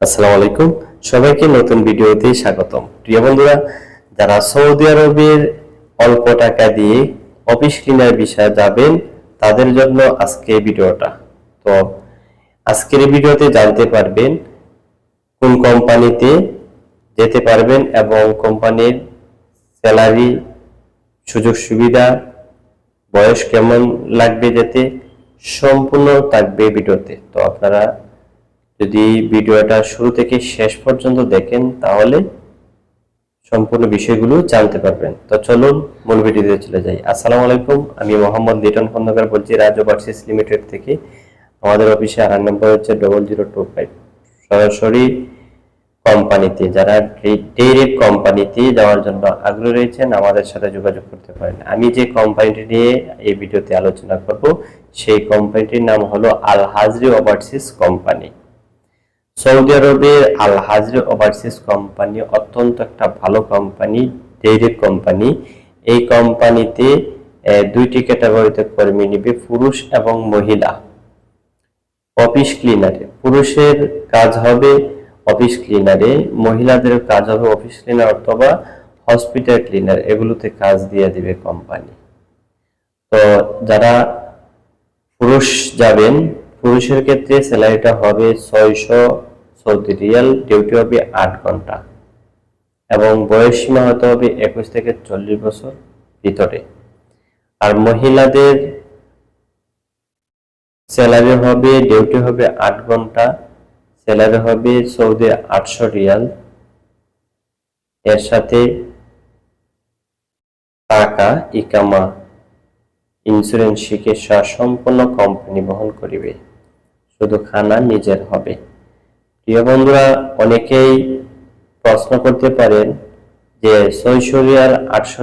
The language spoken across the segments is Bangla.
আসসালামু আলাইকুম। সবাইকে নতুন ভিডিওতে স্বাগতম। প্রিয় বন্ধুরা, যারা সৌদি আরবের অল্প টাকা দিয়ে অফিস ক্লিনার বিষয়ে যাবেন, তাদের জন্য আজকে ভিডিওটা। তো আজকের ভিডিওতে জানতে পারবেন কোন কোম্পানিতে যেতে পারবেন এবং কোম্পানির স্যালারি, সুযোগ সুবিধা, বয়স কেমন লাগবে যেতে, সম্পূর্ণ থাকবে ভিডিওতে। তো আপনারা যদি ভিডিওটা শুরু থেকে শেষ পর্যন্ত দেখেন, তাহলে সম্পূর্ণ বিষয়গুলো জানতে পারবেন। তো চলুন মূল ভিডিওতে চলে যাই। আসসালামু আলাইকুম, আমি মোহাম্মদ লিটন খন্দকার বলছি, রাজ ওভারসিস লিমিটেড থেকে। আমাদের অফিসে আর নাম্বার হচ্ছে ডবল জিরো টু ফাইভ সরাসরি কোম্পানিতে, যারা ডেইরেক্ট কোম্পানিতে যাওয়ার জন্য আগ্রহ রয়েছেন, আমাদের সাথে যোগাযোগ করতে পারেন। আমি যে কোম্পানিটি নিয়ে এই ভিডিওতে আলোচনা করব, সেই কোম্পানিটির নাম হলো Al Hajri overseas company. Saudi আরবের আল হাজরি ওভারসিস কোম্পানি অত্যন্ত একটা ভালো কোম্পানি ডেইরেক্ট কোম্পানি। এই কোম্পানিতে দুইটি ক্যাটাগরিতে কর্মী নিবে, পুরুষ এবং মহিলা। অফিস ক্লিনারে। পুরুষের কাজ হবে অফিস ক্লিনারে, মহিলাদের কাজ হবে অফিস ক্লিনার অথবা হসপিটাল ক্লিনার। এগুলোতে কাজ দিয়ে দিবে কোম্পানি। তো যারা পুরুষ যাবেন, পুরুষের ক্ষেত্রে স্যালারিটা হবে ছয়শো সৌদি রিয়াল ডিউটি হবে আট ঘণ্টা এবং বয়স সীমা হতে হবে একুশ থেকে চল্লিশ বছর ভিতরে। আর মহিলাদের স্যালারি হবে ডিউটি হবে আট ঘণ্টা স্যালারি হবে সৌদি আটশো রিয়াল এর সাথে টাকা, ইকামা ইন্স্যুরেন্স চিকিৎসা সম্পূর্ণ কোম্পানি বহন করিবে। শুধু খানা নিজের হবে। প্রিয় বন্ধুরা, অনেকেই প্রশ্ন করতে পারেন যে ছয়শো রিয়াল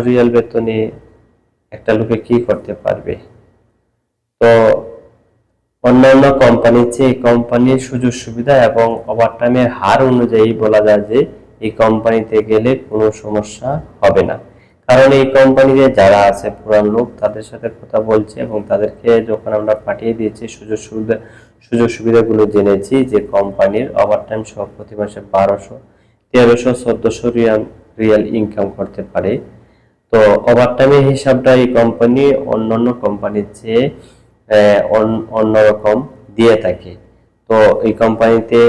রিয়াল বেতনে একটা লোকে কি করতে পারবে? তো অন্যান্য কোম্পানির চেয়ে এই কোম্পানির সুযোগ সুবিধা এবং ওভারটাইমের হার অনুযায়ী বলা যায় যে এই কোম্পানিতে গেলে কোনো সমস্যা হবে না। কারণ এই কোম্পানিতে যারা আছে, পুরান লোক, তাদের সাথে কথা বলছে এবং তাদেরকে যখন আমরা পাঠিয়ে দিয়েছি সুযোগ সুবিধা সুযোগ সুবিধাগুলো জেনেছি যে কোম্পানির ওভারটাইম সহ প্রতি মাসে বারোশো, তেরোশো, চোদ্দশো রিয়াল রিয়াল ইনকাম করতে পারে। তো ওভারটাইমের হিসাবটা এই কোম্পানি অন্যান্য কোম্পানির চেয়ে অন্যরকম দিয়ে থাকে। তো এই কোম্পানিতে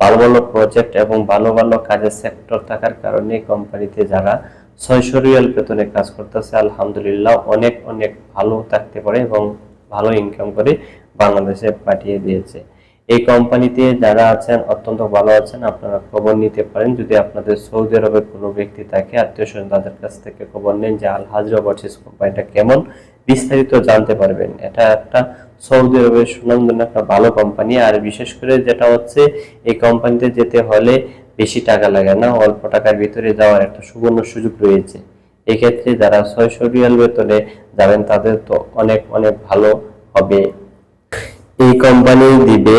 ভালো ভালো প্রজেক্ট এবং ভালো ভালো কাজের সেক্টর থাকার কারণে কোম্পানিতে যারা ছয়শো রিয়াল বেতনে কাজ করতেছে, আলহামদুলিল্লাহ অনেক অনেক ভালো থাকতে পারে এবং ভালো ইনকাম করে বাংলাদেশে পাঠিয়ে দিয়েছে। এই কোম্পানিতে যারা আছেন, অত্যন্ত ভালো আছেন, আপনারা খবর নিতে পারেন। যদি আপনাদের সৌদি আরবের কোনো ব্যক্তি থাকে, আত্মীয় স্বজন তাদের কাছ থেকে খবর নেন যে আল হাজরা ওভারসিজ কোম্পানিটা কেমন, বিস্তারিত জানতে পারবেন। এটা একটা সৌদি আরবের সুনামধন্য একটা ভালো কোম্পানি। আর বিশেষ করে যেটা হচ্ছে, এই কোম্পানিতে যেতে হলে বেশি টাকা লাগে না, অল্প টাকার ভিতরে যাওয়ার একটা সুবর্ণ সুযোগ রয়েছে। এক্ষেত্রে যারা ছয়শো রিয়াল বেতনে যাবেন, তাদের তো অনেক অনেক ভালো হবে। এই কোম্পানি দিবে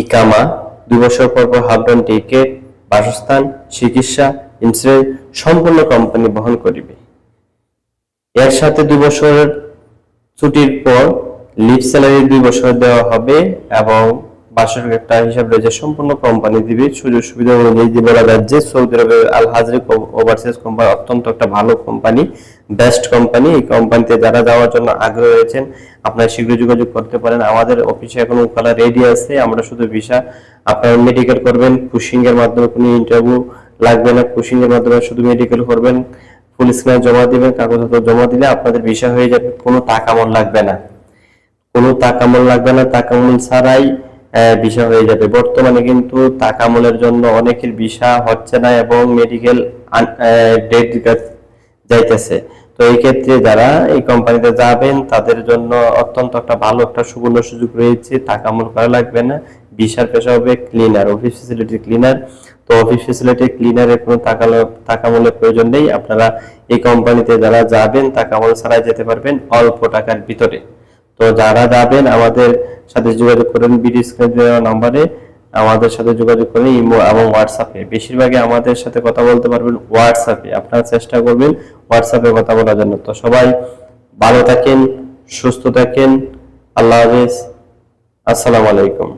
ইকামা। দুই বছর পর পর হাফডাউন টিকেট বাসস্থান, চিকিৎসা ইন্স্যুরেন্স সম্পূর্ণ কোম্পানি বহন করিবে। এর সাথে দুই বছরের ছুটির পর লিভ স্যালারি দুই বছর দেওয়া হবে এবং বার্ষিক একটা হিসাব রয়েছে সম্পূর্ণ কোম্পানি দিবে সুযোগ সুবিধা অনুযায়ী দিয়ে বলা যায় যে সৌদি আরবের আল হাজরি ওভারসিজ কোম্পানি অত্যন্ত একটা ভালো কোম্পানি বেস্ট কোম্পানি এই কোম্পানিতে যারা যাওয়ার জন্য আগ্রহ রয়েছেন আপনারা শীঘ্র যোগাযোগ করতে পারেন। আমাদের অফিসে এখন উকালা রেডি আছে। আমরা শুধু ভিসা আপনারা মেডিকেল করবেন। পুশিং এর মাধ্যমে কোনো ইন্টারভিউ লাগবে না। পুশিং এর মাধ্যমে শুধু মেডিকেল করবেন। ফুল স্ক্যান জমা দিবেন কাগজপত্র জমা দিলে আপনাদের ভিসা হয়ে যাবে। কোনো টাকা মন লাগবে না। কোনো টাকামূল লাগবে না। টাকামূল ছাড়াই আহ, ভিসা হয়ে যাবে। বর্তমানে কিন্তু টাকামূলের জন্য অনেকের ভিসা হচ্ছে না এবং মেডিকেল ডেট যাইতেছে। তো এই ক্ষেত্রে যারা এই কোম্পানিতে যাবেন, তাদের জন্য অত্যন্ত একটা ভালো একটা সুবর্ণ সুযোগ রয়েছে। টাকামূল করা লাগবে না। ভিসার পেশা হবে ক্লিনার অফিস ফেসিলিটি ক্লিনার তো অফিস ফেসিলিটি ক্লিনারের কোনো টাকা টাকামূলের প্রয়োজন নেই। আপনারা এই কোম্পানিতে যারা যাবেন টাকামূল ছাড়াই যেতে পারবেন অল্প টাকার ভিতরে। তো যারা যাবেন, আমাদের সাথে যোগাযোগ করেন বিডি দেওয়া নম্বরে। আমাদের সাথে যোগাযোগ করেন ইমো এবং হোয়াটসঅ্যাপে। বেশিরভাগই আমাদের সাথে কথা বলতে পারবেন হোয়াটসঅ্যাপে। আপনারা চেষ্টা করবেন হোয়াটসঅ্যাপে কথা বলার জন্য। তো সবাই ভালো থাকেন, সুস্থ থাকেন। আল্লাহ হাফেজ। আসসালামু আলাইকুম।